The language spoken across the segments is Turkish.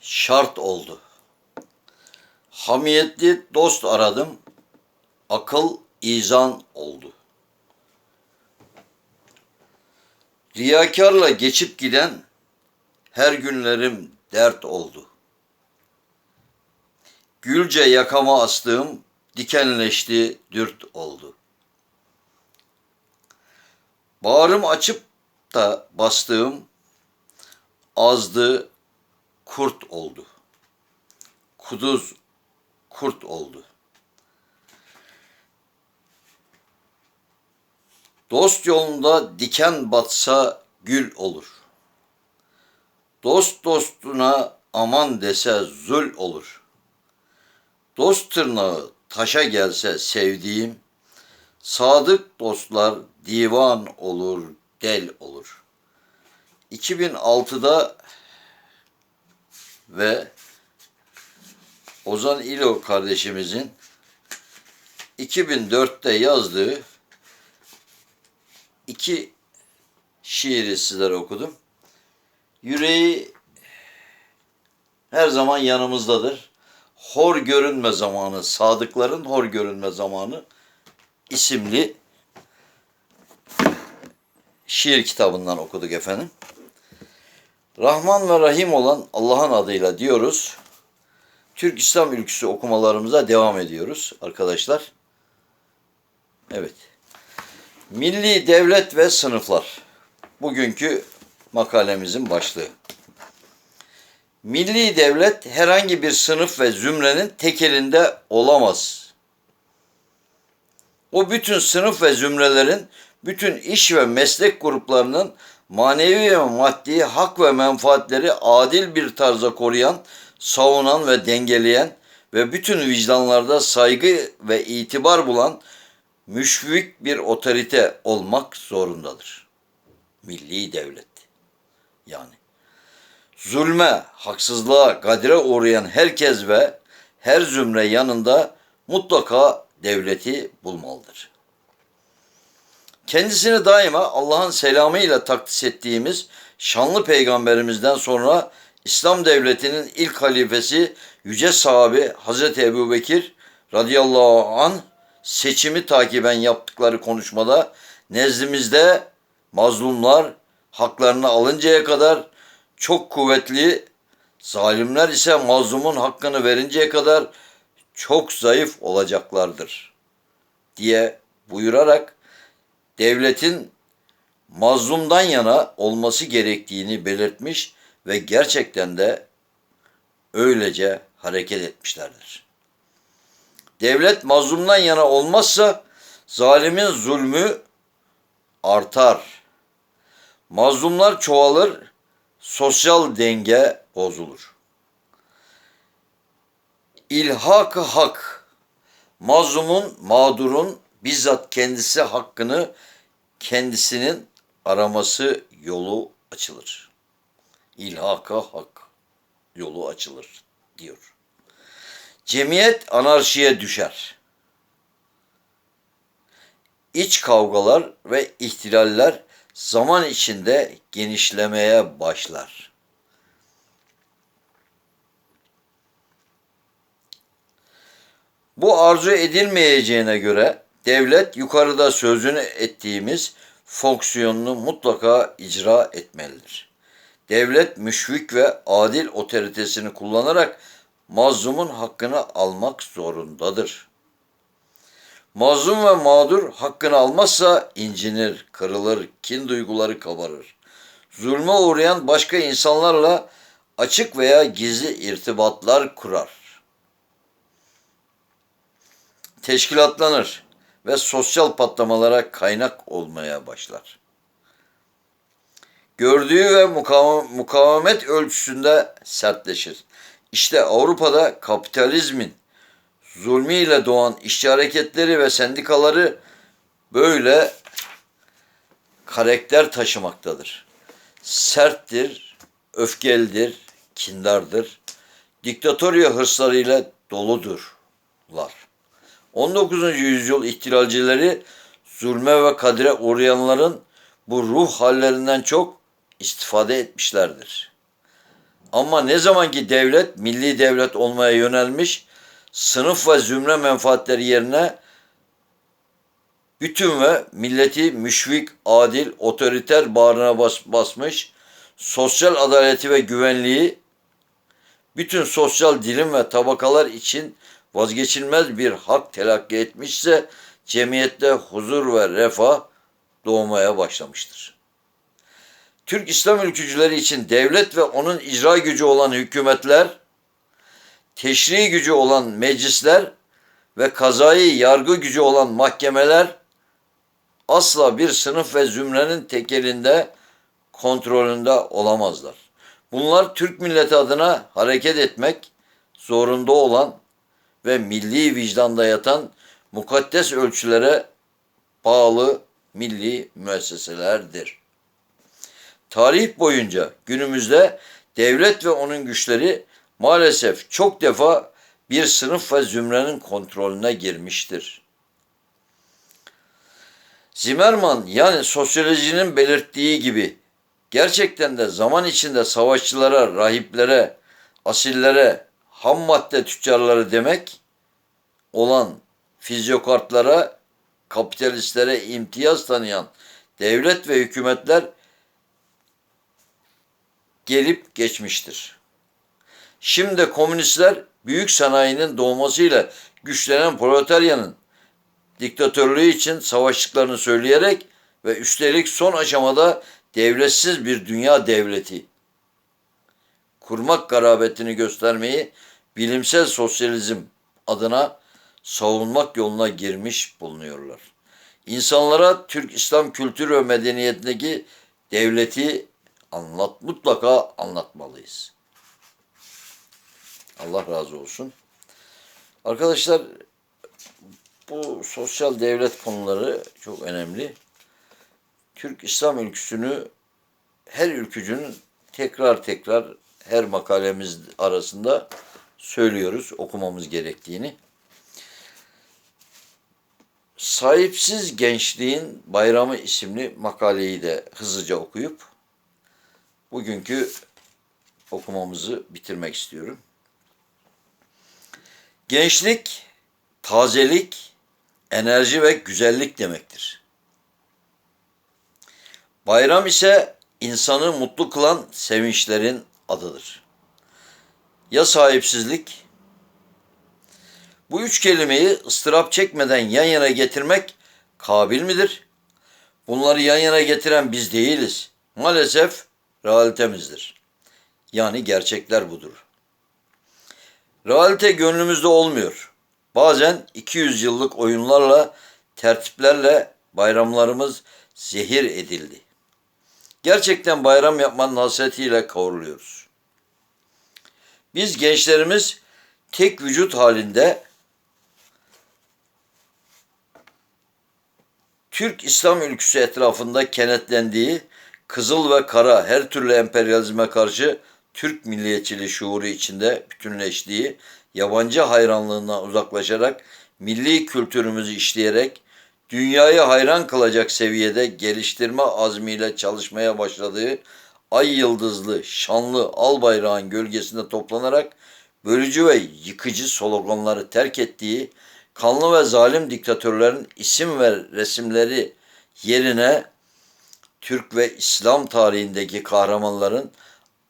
şart oldu. Hamiyetli dost aradım, akıl izan oldu. Riyakarla geçip giden her günlerim dert oldu. Gülce yakama astığım dikenleşti, dürt oldu. Bağrım açıp da bastığım azdı, kurt oldu. Kuduz kurt oldu. Dost yolunda diken batsa gül olur. Dost dostuna aman dese zul olur. Dost tırnağı taşa gelse sevdiğim, sadık dostlar divan olur, del olur. 2006'da ve Ozan İlo kardeşimizin 2004'te yazdığı iki şiiri sizlere okudum. Yüreği her zaman yanımızdadır. Hor görünme zamanı, sadıkların hor görünme zamanı isimli şiir kitabından okuduk efendim. Rahman ve Rahim olan Allah'ın adıyla diyoruz. Türk İslam ülküsü okumalarımıza devam ediyoruz arkadaşlar. Evet. Milli devlet ve sınıflar. Bugünkü makalemizin başlığı. Milli devlet herhangi bir sınıf ve zümrenin tekelinde olamaz. O bütün sınıf ve zümrelerin, bütün iş ve meslek gruplarının manevi ve maddi hak ve menfaatleri adil bir tarza koruyan, savunan ve dengeleyen ve bütün vicdanlarda saygı ve itibar bulan müşfik bir otorite olmak zorundadır. Milli devlet. Yani zulme, haksızlığa, gadire uğrayan herkes ve her zümre yanında mutlaka devleti bulmalıdır. Kendisini daima Allah'ın selamıyla takdis ettiğimiz şanlı peygamberimizden sonra İslam devletinin ilk halifesi yüce sahabi Hazreti Ebu Bekir radıyallahu an seçimi takiben yaptıkları konuşmada nezdimizde mazlumlar haklarını alıncaya kadar çok kuvvetli, zalimler ise mazlumun hakkını verinceye kadar çok zayıf olacaklardır diye buyurarak devletin mazlumdan yana olması gerektiğini belirtmiş ve gerçekten de öylece hareket etmişlerdir. Devlet mazlumdan yana olmazsa zalimin zulmü artar. Mazlumlar çoğalır, sosyal denge bozulur. İlhak-ı hak, mazlumun, mağdurun bizzat kendisi hakkını kendisinin araması yolu açılır. İlhaka hak yolu açılır diyor. Cemiyet anarşiye düşer. İç kavgalar ve ihtilaller zaman içinde genişlemeye başlar. Bu arzu edilmeyeceğine göre devlet yukarıda sözünü ettiğimiz fonksiyonunu mutlaka icra etmelidir. Devlet müşfik ve adil otoritesini kullanarak mazlumun hakkını almak zorundadır. Mazlum ve mağdur hakkını almazsa incinir, kırılır, kin duyguları kabarır. Zulme uğrayan başka insanlarla açık veya gizli irtibatlar kurar. Teşkilatlanır ve sosyal patlamalara kaynak olmaya başlar. Gördüğü ve mukavemet ölçüsünde sertleşir. İşte Avrupa'da kapitalizmin zulmiyle doğan işçi hareketleri ve sendikaları böyle karakter taşımaktadır. Serttir, öfkelidir, kindardır. Diktatorya hırslarıyla doludurlar. 19. yüzyıl ihtilalcileri zulme ve kadire uğrayanların bu ruh hallerinden çok istifade etmişlerdir. Ama ne zamanki devlet milli devlet olmaya yönelmiş, sınıf ve zümre menfaatleri yerine bütün ve milleti müşvik, adil, otoriter bağrına bas, basmış, sosyal adaleti ve güvenliği bütün sosyal dilim ve tabakalar için vazgeçilmez bir hak telakki etmişse cemiyette huzur ve refah doğmaya başlamıştır. Türk İslam ülkücüleri için devlet ve onun icra gücü olan hükümetler, teşri gücü olan meclisler ve kazayı yargı gücü olan mahkemeler asla bir sınıf ve zümrenin tekelinde kontrolünde olamazlar. Bunlar Türk milleti adına hareket etmek zorunda olan ve milli vicdanda yatan mukaddes ölçülere bağlı milli müesseselerdir. Tarih boyunca günümüzde devlet ve onun güçleri maalesef çok defa bir sınıf ve zümrenin kontrolüne girmiştir. Zimmerman yani sosyolojinin belirttiği gibi gerçekten de zaman içinde savaşçılara, rahiplere, asillere, ham madde tüccarları demek olan fizyokartlara, kapitalistlere imtiyaz tanıyan devlet ve hükümetler gelip geçmiştir. Şimdi komünistler büyük sanayinin doğmasıyla güçlenen proletaryanın diktatörlüğü için savaştıklarını söyleyerek ve üstelik son aşamada devletsiz bir dünya devleti kurmak garabetini göstermeyi bilimsel sosyalizm adına savunmak yoluna girmiş bulunuyorlar. İnsanlara Türk İslam kültür ve medeniyetindeki devleti anlat mutlaka anlatmalıyız. Allah razı olsun. Arkadaşlar bu sosyal devlet konuları çok önemli. Türk İslam ülküsünü her ülkücünün tekrar tekrar her makalemiz arasında söylüyoruz okumamız gerektiğini. Sahipsiz Gençliğin Bayramı isimli makaleyi de hızlıca okuyup bugünkü okumamızı bitirmek istiyorum. Gençlik, tazelik, enerji ve güzellik demektir. Bayram ise insanı mutlu kılan sevinçlerin adıdır. Ya sahipsizlik? Bu üç kelimeyi ıstırap çekmeden yan yana getirmek kabil midir? Bunları yan yana getiren biz değiliz. Maalesef realitemizdir. Yani gerçekler budur. Realite gönlümüzde olmuyor. Bazen 200 yıllık oyunlarla, tertiplerle bayramlarımız zehir edildi. Gerçekten bayram yapmanın hasretiyle kavruluyoruz. Biz gençlerimiz tek vücut halinde Türk İslam ülküsü etrafında kenetlendiği kızıl ve kara her türlü emperyalizme karşı Türk milliyetçiliği şuuru içinde bütünleştiği yabancı hayranlığından uzaklaşarak milli kültürümüzü işleyerek dünyayı hayran kılacak seviyede geliştirme azmiyle çalışmaya başladığı ay yıldızlı, şanlı al bayrağın gölgesinde toplanarak bölücü ve yıkıcı sloganları terk ettiği kanlı ve zalim diktatörlerin isim ve resimleri yerine Türk ve İslam tarihindeki kahramanların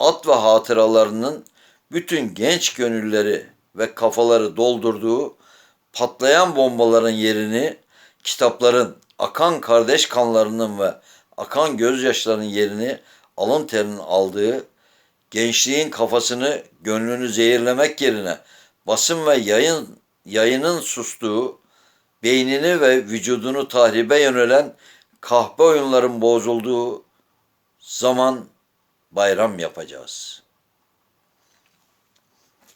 at ve hatıralarının bütün genç gönülleri ve kafaları doldurduğu patlayan bombaların yerini kitapların, akan kardeş kanlarının ve akan gözyaşlarının yerini alın terinin aldığı, gençliğin kafasını, gönlünü zehirlemek yerine basın ve yayın yayının sustuğu, beynini ve vücudunu tahribe yönelen kahpe oyunların bozulduğu zaman bayram yapacağız.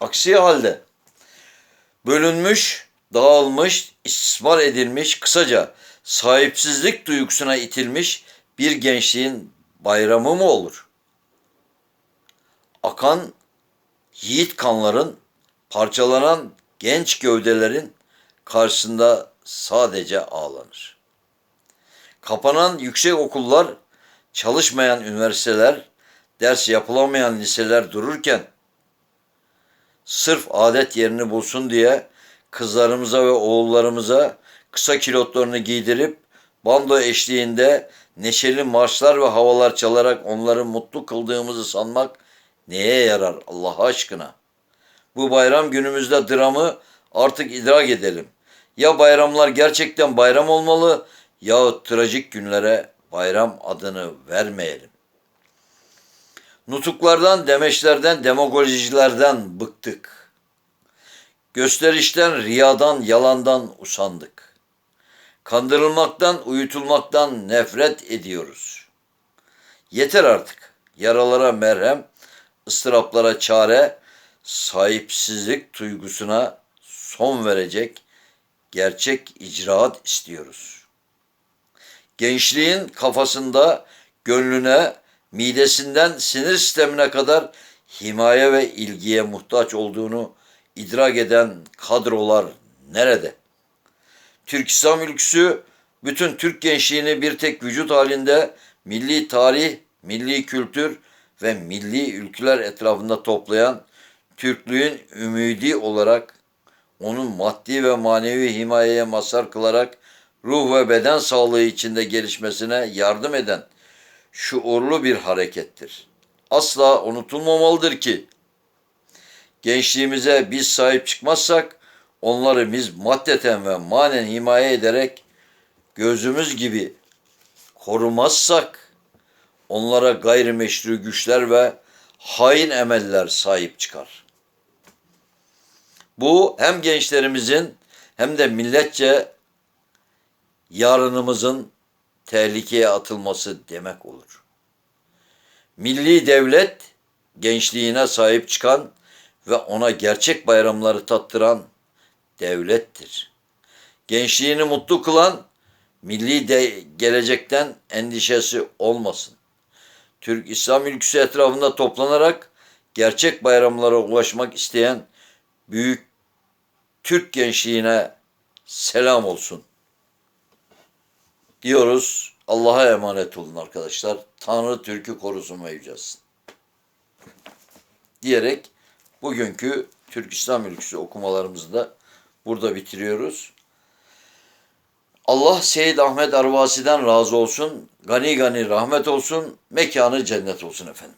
Aksi halde bölünmüş, dağılmış, istismar edilmiş, kısaca sahipsizlik duygusuna itilmiş bir gençliğin bayramı mı olur? Akan yiğit kanların, parçalanan genç gövdelerin karşısında sadece ağlanır. Kapanan yüksek okullar, çalışmayan üniversiteler, ders yapılamayan liseler dururken sırf adet yerini bulsun diye kızlarımıza ve oğullarımıza kısa kilotlarını giydirip bando eşliğinde neşeli marşlar ve havalar çalarak onları mutlu kıldığımızı sanmak neye yarar Allah aşkına? Bu bayram günümüzde dramı artık idrak edelim. Ya bayramlar gerçekten bayram olmalı yahut trajik günlere bayram adını vermeyelim. Nutuklardan, demeçlerden, demagojicilerden bıktık. Gösterişten, riyadan, yalandan usandık. Kandırılmaktan, uyutulmaktan nefret ediyoruz. Yeter artık. Yaralara merhem, ıstıraplara çare, sahipsizlik duygusuna son verecek gerçek icraat istiyoruz. Gençliğin kafasında, gönlüne, midesinden sinir sistemine kadar himaye ve ilgiye muhtaç olduğunu idrak eden kadrolar nerede? Türk İslam ülküsü bütün Türk gençliğini bir tek vücut halinde milli tarih, milli kültür ve milli ülküler etrafında toplayan Türklüğün ümidi olarak onun maddi ve manevi himayeye mazhar kılarak ruh ve beden sağlığı içinde gelişmesine yardım eden şuurlu bir harekettir. Asla unutulmamalıdır ki gençliğimize biz sahip çıkmazsak onları biz maddeten ve manen himaye ederek gözümüz gibi korumazsak onlara gayrimeşru güçler ve hain emeller sahip çıkar. Bu hem gençlerimizin hem de milletçe yarınımızın tehlikeye atılması demek olur. Milli devlet gençliğine sahip çıkan ve ona gerçek bayramları tattıran devlettir. Gençliğini mutlu kılan milli de gelecekten endişesi olmasın. Türk İslam ülküsü etrafında toplanarak gerçek bayramlara ulaşmak isteyen büyük Türk gençliğine selam olsun. Diyoruz. Allah'a emanet olun arkadaşlar. Tanrı Türk'ü korusun ve yücelsin. Diyerek bugünkü Türk İslam ülküsü okumalarımızı da burada bitiriyoruz. Allah Seyyid Ahmet Arvasi'den razı olsun. Gani gani rahmet olsun. Mekanı cennet olsun efendim.